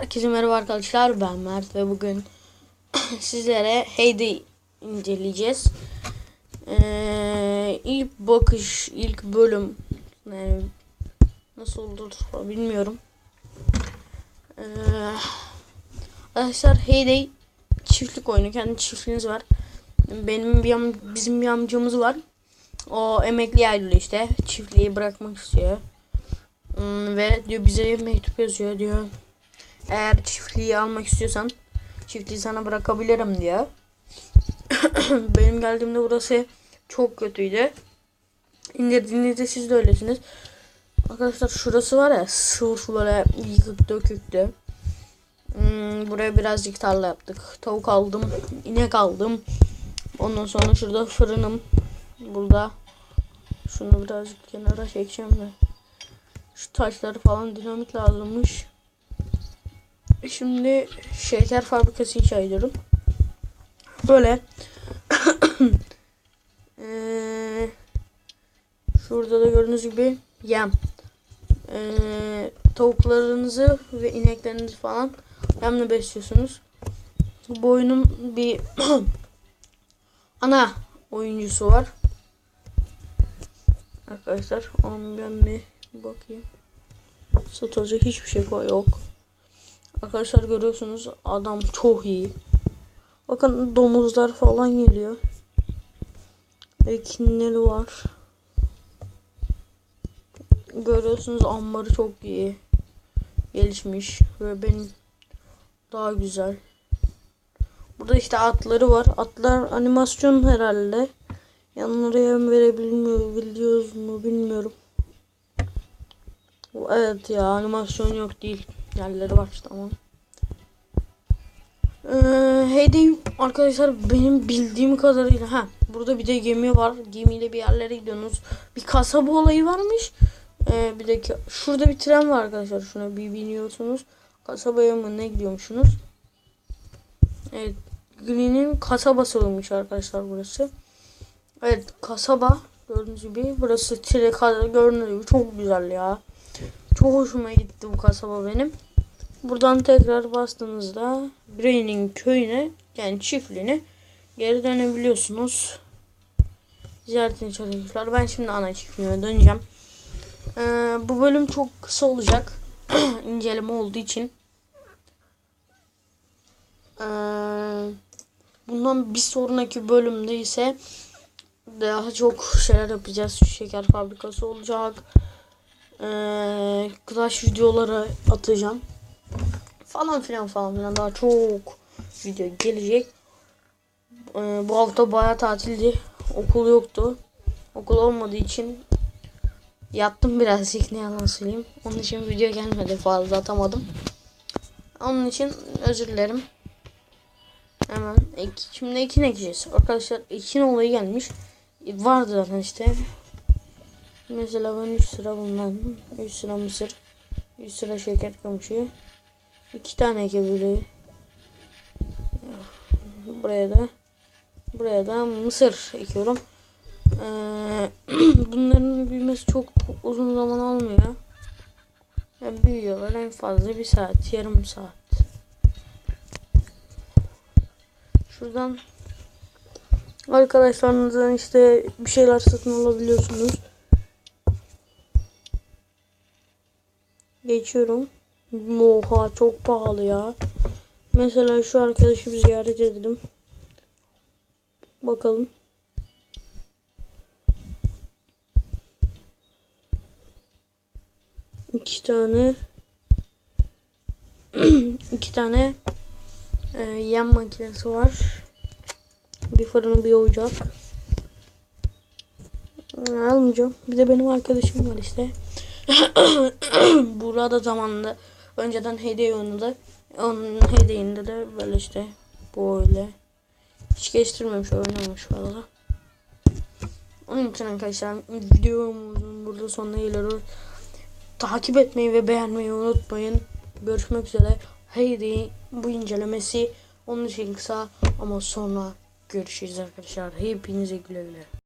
Herkese merhaba arkadaşlar ben Mert ve bugün sizlere Heyday inceleyeceğiz. Ee, ilk bakış, ilk bölüm yani nasıl olur bilmiyorum. Ee, arkadaşlar Heyday çiftlik oyunu, kendi çiftliğiniz var. Benim bir am bizim bir amcamız var. O emekli ayrılıyor işte. Çiftliği bırakmak istiyor. Hmm, ve diyor bize mektup yazıyor diyor. Eğer çiftliği almak istiyorsan çiftliği sana bırakabilirim diyor. Benim geldiğimde burası çok kötüydü. İndirdiğinizde siz de öylesiniz. Arkadaşlar şurası var ya sırf böyle yıkık döküktü. Hmm, buraya birazcık tarla yaptık. Tavuk aldım, inek aldım. Ondan sonra şurada fırınım. Burada şunu birazcık kenara çekeceğim de. Şu taşları falan dinamit lazımmış. Şimdi şeker fabrikası inşa ediyorum. Böyle. ee, şurada da gördüğünüz gibi yem. Ee, tavuklarınızı ve ineklerinizi falan yemle besliyorsunuz. Bu oyunun bir ana oyuncusu var. Arkadaşlar ben bir bakayım. Satılacak hiçbir şey yok. Arkadaşlar görüyorsunuz adam çok iyi. Bakın domuzlar falan geliyor. Ekinleri var. Görüyorsunuz ambarı çok iyi. Gelişmiş ve benim daha güzel. Burada işte atları var. Atlar animasyon herhalde. Yanlara yem verebilmiyor, biliyoruz mu bilmiyorum. Evet ya animasyon yok değil. Yerleri var tamam. Ee, Heyday arkadaşlar benim bildiğim kadarıyla ha burada bir de gemi var. Gemiyle bir yerlere gidiyorsunuz. Bir kasaba olayı varmış. Ee, bir de şurada bir tren var arkadaşlar. Şuna bir biniyorsunuz. Kasabaya mı ne gidiyormuşsunuz? Evet. Green'in kasabası olmuş arkadaşlar burası. Evet kasaba gördüğünüz gibi burası tire gördüğünüz gibi çok güzel ya. Çok hoşuma gitti bu kasaba benim. Buradan tekrar bastığınızda Brain'in köyüne yani çiftliğine geri dönebiliyorsunuz. Ziyaretini çalışmışlar. Ben şimdi ana çiftliğime döneceğim. Ee, bu bölüm çok kısa olacak. inceleme olduğu için. Ee, bundan bir sonraki bölümde ise daha çok şeyler yapacağız. Şeker fabrikası olacak. Ee, Clash videoları atacağım. Falan filan falan filan daha çok video gelecek. Ee, bu hafta baya tatildi. Okul yoktu. Okul olmadığı için yattım birazcık ne yalan söyleyeyim. Onun için video gelmedi fazla atamadım. Onun için özür dilerim. Hemen ek, şimdi ekin ekeceğiz. Arkadaşlar ekin olayı gelmiş. Vardı zaten işte. Mesela ben 3 sıra bundan 3 sıra mısır 3 sıra şeker kamışı 2 tane ekebiliyor. Buraya da buraya da mısır ekiyorum. Ee, bunların büyümesi çok uzun zaman almıyor. Yani büyüyorlar en fazla bir saat, yarım saat. Şuradan arkadaşlarınızdan işte bir şeyler satın alabiliyorsunuz. Geçiyorum. Oha çok pahalı ya. Mesela şu arkadaşı bir ziyaret edelim. Bakalım. İki tane iki tane e, yem makinesi var. Bir fırını bir ocak. Almayacağım. Bir de benim arkadaşım var işte. Burada zamanında önceden hediye oynadı. Onun hediyinde de böyle işte böyle hiç geçtirmemiş oynamış valla. Onun için arkadaşlar videomuzun burada sonuna geliyoruz. Takip etmeyi ve beğenmeyi unutmayın. Görüşmek üzere. Haydi bu incelemesi onun için kısa ama sonra görüşürüz arkadaşlar. Hepinize güle güle.